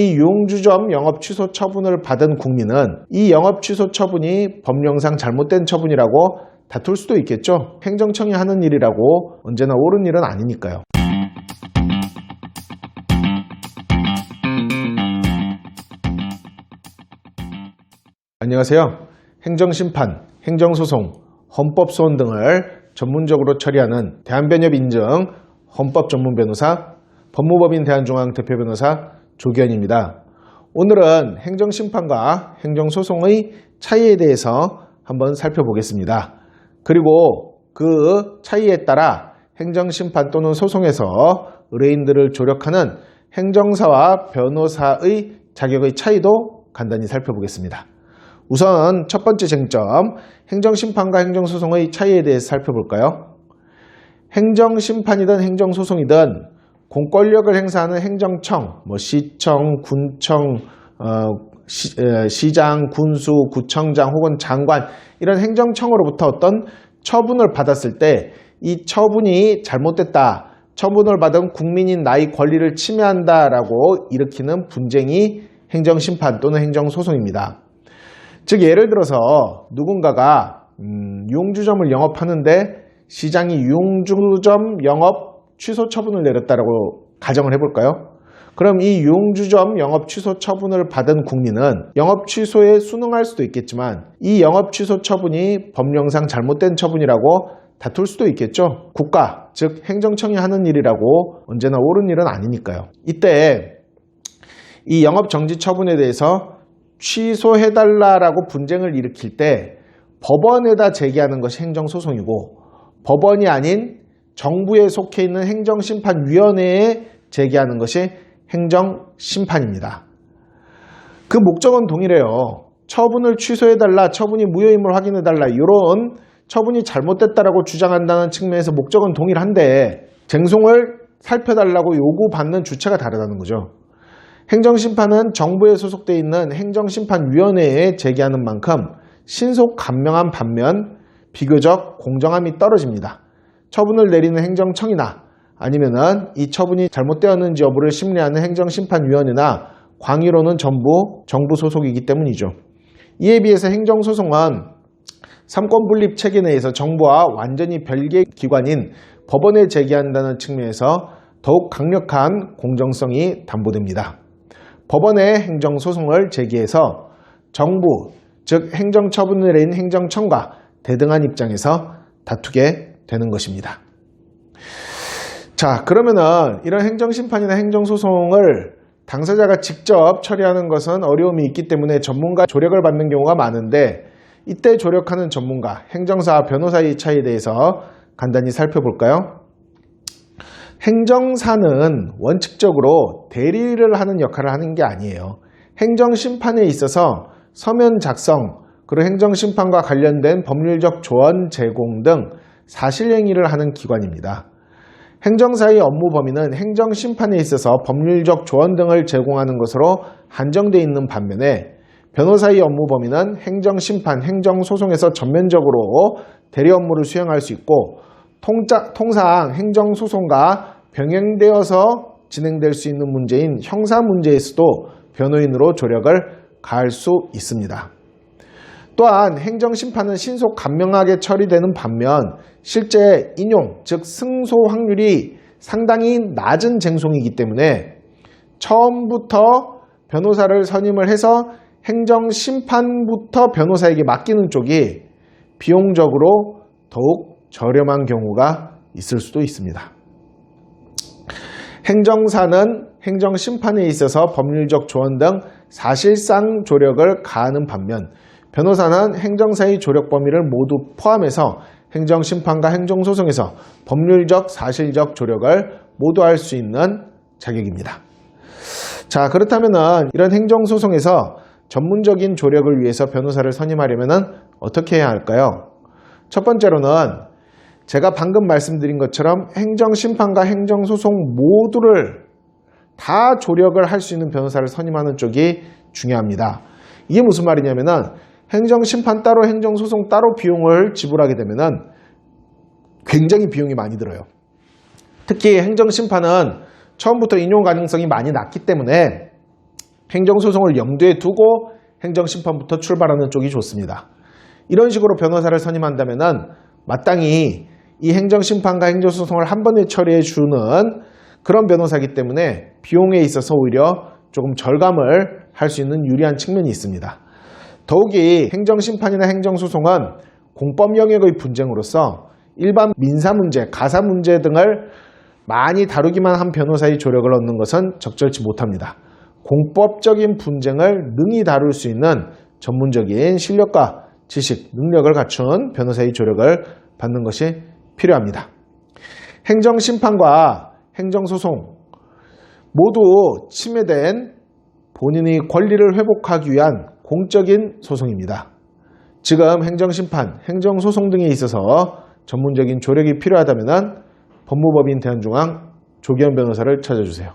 이 유흥주점 영업 취소 처분을 받은 국민은 이 영업 취소 처분이 법령상 잘못된 처분이라고 다툴 수도 있겠죠. 행정청이 하는 일이라고 언제나 옳은 일은 아니니까요. 안녕하세요. 행정심판, 행정소송, 헌법소원 등을 전문적으로 처리하는 대한변협 인증 헌법전문변호사, 법무법인 대한중앙 대표변호사 조기현입니다. 오늘은 행정심판과 행정소송의 차이에 대해서 한번 살펴보겠습니다. 그리고 그 차이에 따라 행정심판 또는 소송에서 의뢰인들을 조력하는 행정사와 변호사의 자격의 차이도 간단히 살펴보겠습니다. 우선 첫 번째 쟁점, 행정심판과 행정소송의 차이에 대해서 살펴볼까요? 행정심판이든 행정소송이든 공권력을 행사하는 행정청, 뭐 시청, 군청, 어, 시, 장 군수, 구청장 혹은 장관 이런 행정청으로부터 어떤 처분을 받았을 때 이 처분이 잘못됐다. 처분을 받은 국민인 나의 권리를 침해한다라고 일으키는 분쟁이 행정심판 또는 행정소송입니다. 즉 예를 들어서 누군가가 음, 유흥주점을 영업하는데 시장이 유흥주점 영업 취소 처분을 내렸다라고 가정을 해볼까요? 그럼 이 유흥주점 영업 취소 처분을 받은 국민은 영업 취소에 순응할 수도 있겠지만 이 영업 취소 처분이 법령상 잘못된 처분이라고 다툴 수도 있겠죠. 국가, 즉 행정청이 하는 일이라고 언제나 옳은 일은 아니니까요. 이때 이 영업 정지 처분에 대해서 취소해달라라고 분쟁을 일으킬 때 법원에다 제기하는 것이 행정소송이고 법원이 아닌 정부에 속해 있는 행정심판위원회에 제기하는 것이 행정심판입니다. 그 목적은 동일해요. 처분을 취소해달라, 처분이 무효임을 확인해달라, 이런 처분이 잘못됐다라고 주장한다는 측면에서 목적은 동일한데 쟁송을 살펴달라고 요구받는 주체가 다르다는 거죠. 행정심판은 정부에 소속되어 있는 행정심판위원회에 제기하는 만큼 신속 간명한 반면 비교적 공정함이 떨어집니다. 처분을 내리는 행정청이나 아니면은 이 처분이 잘못되었는지 여부를 심리하는 행정심판위원회나 광의로는 전부 정부 소속이기 때문이죠. 이에 비해서 행정소송은 삼권 분립 체계 내에서 정부와 완전히 별개 기관인 법원에 제기한다는 측면에서 더욱 강력한 공정성이 담보됩니다. 법원의 행정소송을 제기해서 정부, 즉 행정처분을 내린 행정청과 대등한 입장에서 다투게 되는 것입니다. 자, 그러면은 이런 행정심판이나 행정소송을 당사자가 직접 처리하는 것은 어려움이 있기 때문에 전문가 조력을 받는 경우가 많은데 이때 조력하는 전문가, 행정사, 변호사의 차이에 대해서 간단히 살펴볼까요? 행정사는 원칙적으로 대리를 하는 역할을 하는 게 아니에요. 행정심판에 있어서 서면 작성, 그리고 행정심판과 관련된 법률적 조언 제공 등 사실행위를 하는 기관입니다. 행정사의 업무 범위는 행정심판에 있어서 법률적 조언 등을 제공하는 것으로 한정되어 있는 반면에 변호사의 업무 범위는 행정심판, 행정소송에서 전면적으로 대리 업무를 수행할 수 있고 통자, 통상 행정소송과 병행되어서 진행될 수 있는 문제인 형사 문제에서도 변호인으로 조력을 가할 수 있습니다. 또한 행정심판은 신속 간명하게 처리되는 반면 실제 인용, 즉 승소 확률이 상당히 낮은 쟁송이기 때문에 처음부터 변호사를 선임을 해서 행정심판부터 변호사에게 맡기는 쪽이 비용적으로 더욱 저렴한 경우가 있을 수도 있습니다. 행정사는 행정심판에 있어서 법률적 조언 등 사실상 조력을 가하는 반면 변호사는 행정사의 조력 범위를 모두 포함해서 행정심판과 행정소송에서 법률적 사실적 조력을 모두 할 수 있는 자격입니다. 자 그렇다면 이런 행정소송에서 전문적인 조력을 위해서 변호사를 선임하려면 어떻게 해야 할까요? 첫 번째로는 제가 방금 말씀드린 것처럼 행정심판과 행정소송 모두를 다 조력을 할 수 있는 변호사를 선임하는 쪽이 중요합니다. 이게 무슨 말이냐면은 행정심판 따로 행정소송 따로 비용을 지불하게 되면은 굉장히 비용이 많이 들어요. 특히 행정심판은 처음부터 인용 가능성이 많이 낮기 때문에 행정소송을 염두에 두고 행정심판부터 출발하는 쪽이 좋습니다. 이런 식으로 변호사를 선임한다면 마땅히 이 행정심판과 행정소송을 한 번에 처리해 주는 그런 변호사이기 때문에 비용에 있어서 오히려 조금 절감을 할 수 있는 유리한 측면이 있습니다. 더욱이 행정심판이나 행정소송은 공법 영역의 분쟁으로서 일반 민사 문제, 가사 문제 등을 많이 다루기만 한 변호사의 조력을 얻는 것은 적절치 못합니다. 공법적인 분쟁을 능히 다룰 수 있는 전문적인 실력과 지식, 능력을 갖춘 변호사의 조력을 받는 것이 필요합니다. 행정심판과 행정소송 모두 침해된 본인의 권리를 회복하기 위한 공적인 소송입니다. 지금 행정심판, 행정소송 등에 있어서 전문적인 조력이 필요하다면 법무법인 대한중앙 조기현 변호사를 찾아주세요.